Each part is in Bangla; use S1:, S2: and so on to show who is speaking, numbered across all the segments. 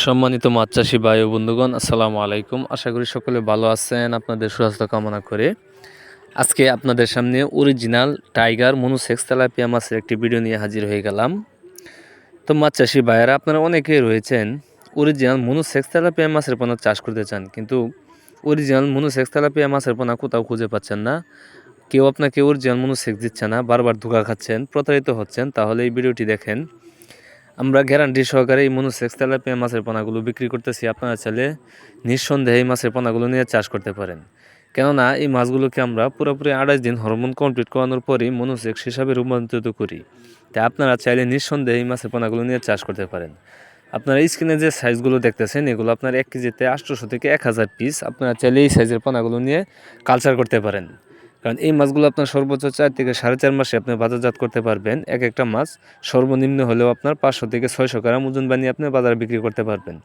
S1: সম্মানিত মাছ চাষি ভাই ও বন্ধুগণ, আসসালামু আলাইকুম। আশা করি সকলে ভালো আছেন, আপনাদের সুস্বাস্থ্য কামনা করে। আজকে আপনাদের সামনে অরিজিনাল টাইগার মনুসেক্স তেলাপিয়া মাছের একটি ভিডিও নিয়ে হাজির হয়ে গেলাম। তো মাছ চাষি ভাইয়েরা, আপনারা অনেকেই রয়েছেন অরিজিনাল মনুসেক্স তেলাপিয়া মাছের পোনা চাষ করতে চান, কিন্তু অরিজিনাল মনুসেক্স তেলাপিয়া মাছের পোনা কোথাও খুঁজে পাচ্ছেন না। কেউ আপনাকে অরিজিনাল মনুসেক্স দিচ্ছে না, বারবার ধোকা খাচ্ছেন, প্রতারিত হচ্ছেন, তাহলে এই ভিডিওটি দেখেন। আমরা গ্যারান্টি সহকারে এই মনুসেক্স তেলাপিয়া মাছের পোনাগুলো বিক্রি করতেছি। আপনারা চাইলে নিঃসন্দেহে এই মাছের পোনাগুলো নিয়ে চাষ করতে পারেন। কেননা এই মাছগুলোকে আমরা পুরোপুরি আড়াইশ দিন হরমোন কমপ্লিট করানোর পরই মনুসেক্স হিসাবে রূপান্তরিত করি। তাই আপনারা চাইলে নিঃসন্দেহে এই মাছের পোনাগুলো নিয়ে চাষ করতে পারেন। আপনারা স্ক্রিনে যে সাইজগুলো দেখতেছেন, এগুলো আপনার এক কেজিতে আটশোশো থেকে এক হাজার পিস আপনারা চাইলে এই সাইজের পোনাগুলো নিয়ে কালচার করতে পারেন। কারণ এই মাছগুলো আপনার সর্বোচ্চ চার থেকে সাড়ে চার মাসে আপনি বাজারজাত করতে পারবেন। এক একটা মাছ সর্বনিম্ন হলেও আপনার পাঁচশো থেকে ছয়শো গ্রাম ওজন বানিয়ে আপনি বাজারে বিক্রি করতে পারবেন।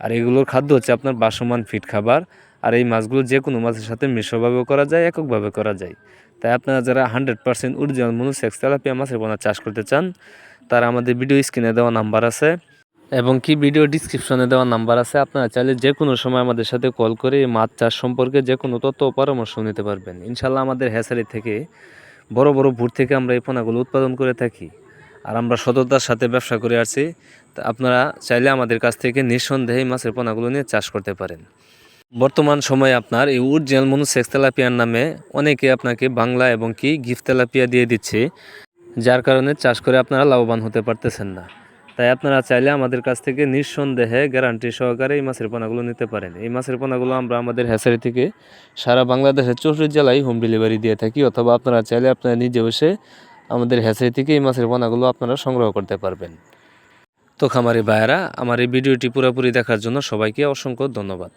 S1: আর এগুলোর খাদ্য হচ্ছে আপনার বাসমান ফিট খাবার। আর এই মাছগুলো যে কোনো মাছের সাথে মিশ্রভাবেও করা যায়, এককভাবে করা যায়। তাই আপনারা যারা hundred percent original monosex tilapia মাছের পোনা চাষ করতে চান, তারা আমাদের ভিডিও স্ক্রিনে দেওয়া নাম্বার আছে। এবং কি ভিডিও ডিসক্রিপশনে দেওয়া নাম্বার আছে, আপনারা চাইলে যে কোনো সময় আমাদের সাথে কল করে মাছ চাষ সম্পর্কে যে কোনো তথ্য পরামর্শ নিতে পারবেন। ইনশাল্লাহ আমাদের হ্যাসারি থেকে বড় বড় ভুট থেকে আমরা এই পোনাগুলো উৎপাদন করে থাকি। আর আমরা সততার সাথে ব্যবসা করে আসছি, তা আপনারা চাইলে আমাদের কাছ থেকে নিঃসন্দেহে মাছের পোনাগুলো নিয়ে চাষ করতে পারেন। বর্তমান সময়ে আপনার এই উর্জিয়াল মনু সেক্স তেলাপিয়ার নামে অনেকে আপনাকে বাংলা এবং কি গিফট তেলাপিয়া দিয়ে দিচ্ছে, যার কারণে চাষ করে আপনারা লাভবান হতে পারতেছেন না। তাই আপনারা চাইলে আমাদের কাছ থেকে নিঃসন্দেহে গ্যারান্টি সহকারে এই মাছের পোনাগুলো নিতে পারেন। এই মাছের পোনাগুলো আমরা আমাদের হ্যাচারি থেকে সারা বাংলাদেশের চৌষট্টি জেলায় হোম ডেলিভারি দিয়ে থাকি, অথবা আপনারা চাইলে আপনারা নিজে বসে আমাদের হ্যাচারি থেকে এই মাছের পোনাগুলো আপনারা সংগ্রহ করতে পারবেন। তো খামারি ভাইয়েরা, আমার এই ভিডিওটি পুরোপুরি দেখার জন্য সবাইকে অসংখ্য ধন্যবাদ।